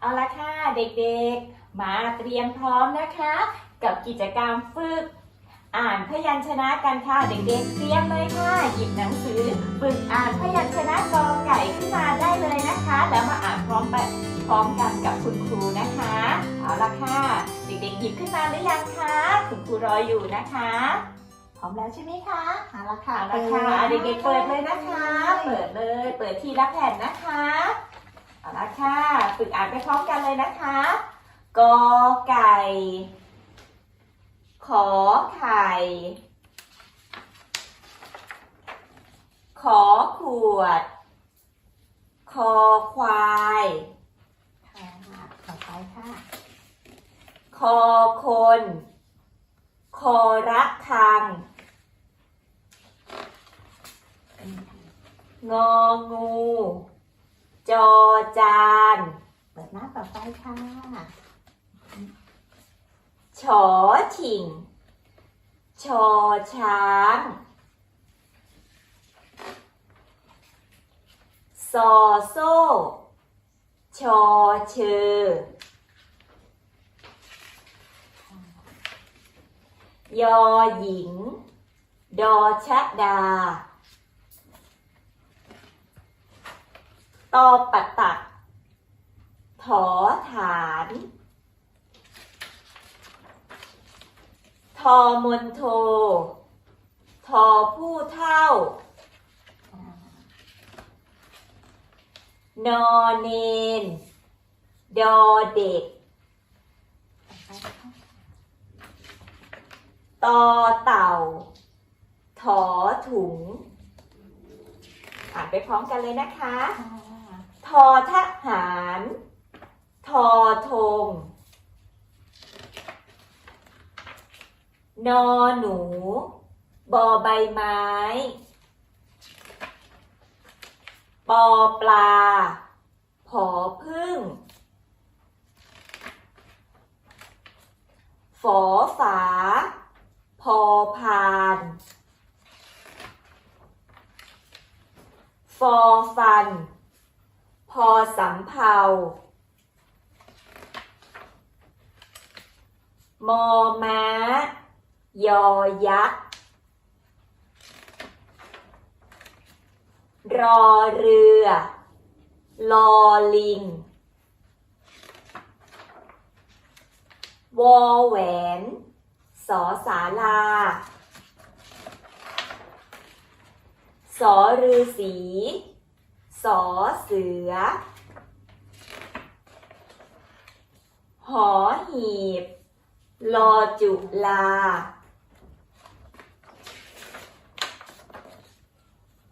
เอาละค่ะเด็กๆ มาเตรียมพร้อมนะคะ กับกิจกรรมฝึก อ่านพยัญชนะกันค่ะเด็กๆ เตรียมเลยค่ะหยิบหนังสือฝึกอ่านพยัญชนะกอไก่ขึ้นมาได้เลยนะคะ แล้วมาอ่านพร้อมไปพร้อมกันกับคุณครูนะคะ เอาละค่ะ เด็กๆ หยิบขึ้นมาหรือยังคะคุณครูรออยู่นะคะ พร้อมแล้วใช่ไหมคะเอาละค่ะเอาละค่ะเด็กๆเปิดเลยนะคะ เปิดเลย เปิดทีละแผ่นนะคะ เอาละค่ะ ฝึกอ่านไปพร้อมกันเลยนะคะ กอไก่ ขอไข่ ขอขวด คอควายค่ะต่อไปค่ะ คอคน คอระคัง งองู จอจาน เปิดหน้าต่อไปค่ะฉอฉิง ชอช้างซอโซ่ชอเชอยอหญิง ดอชะดา ตอปัตตัก ถอฐาน ทอมนโท ทอผู้เท่า นอเนน ดอเด็ก ตอเต่า ถอถุง อ่านไปพร้อมกันเลยนะคะ ทอทหาร ทอธงนอหนู บอใบไม้ ปอปลา ผอพึ่ง ฝอฝา พอพาน ฟอฟัน พอสำเภามอม้า ยอยักษ์ รอเรือ ลอลิง วอแหวน สอสาลา สอฤาษี สอเสือ หอหีบ ลอจุลา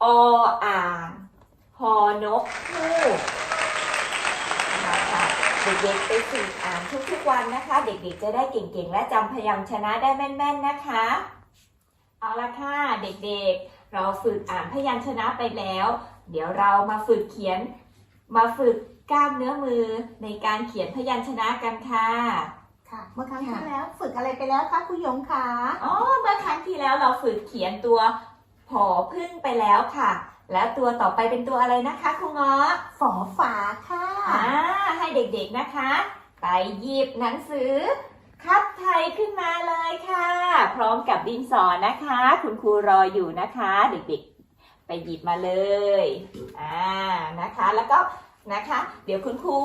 ออ่าง หอนกฮูกนะคะเด็กๆไปฝึกอ่านทุกๆวันนะคะ เด็กๆจะได้เก่งๆ และจำพยัญชนะได้แม่นๆนะคะ เอาละค่ะเด็กๆ เราฝึกอ่านพยัญชนะไปแล้ว เดี๋ยวเรามาฝึกเขียน มาฝึกกล้ามเนื้อมือในการเขียนพยัญชนะกันค่ะ ค่ะ เมื่อครั้งที่แล้วฝึกอะไรไปแล้วคะคุณหยงคะอ๋อ เมื่อครั้งที่แล้วเราฝึกเขียนตัวผอพึ่งไปแล้วค่ะ แล้วตัวต่อไปเป็นตัวอะไรนะคะครูเงาะฝอฝาค่ะอ่าให้เด็กๆนะคะ ไปหยิบหนังสือ คัดไทยขึ้นมาเลยค่ะ พร้อมกับดินสอนะคะ คุณครูรออยู่นะคะ เด็กๆ ไปหยิบมาเลย อ่า นะคะ แล้วก็นะคะ เดี๋ยวคุณครู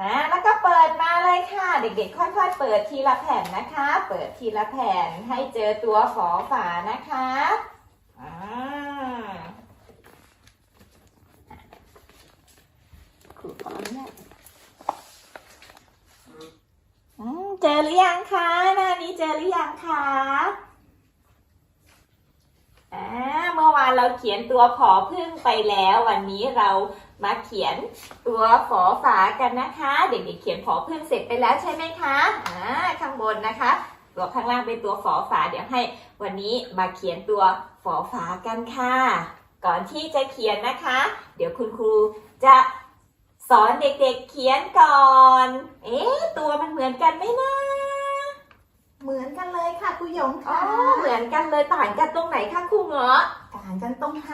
อ่าแล้วก็เปิดมาเลยค่ะ เด็กๆ ค่อยๆ เปิดทีละแผ่นนะคะ เปิดทีละแผ่นให้เจอตัวฝอฝานะคะอ่าครูขออนุญาตอืมเจอหรือยังคะหน้านี้เจอหรือยังคะอ่า เมื่อวานเราเขียนตัวผอพึ่งไปแล้ว วันนี้เรามาเขียนตัวฝอฝากันนะคะ เด็กๆเขียนผอพึ่งเสร็จไปแล้วใช่ไหมคะอ่าข้างบนนะคะ ตัวข้างล่างเป็นตัวฝอฝาเดี๋ยวให้ วันนี้มาเขียนตัวฝอฝากันค่ะ ก่อนที่จะเขียนนะคะ เดี๋ยวคุณครูจะสอนเด็กๆเขียนก่อน เอ๊ะตัวมันเหมือนกันไหมนะ เหมือนกันเลยค่ะคุณหยงอ๋อค่ะเหมือนกันเลยต่างกันตรงไหนคะครูเงาะ ต่างกันตรงหาง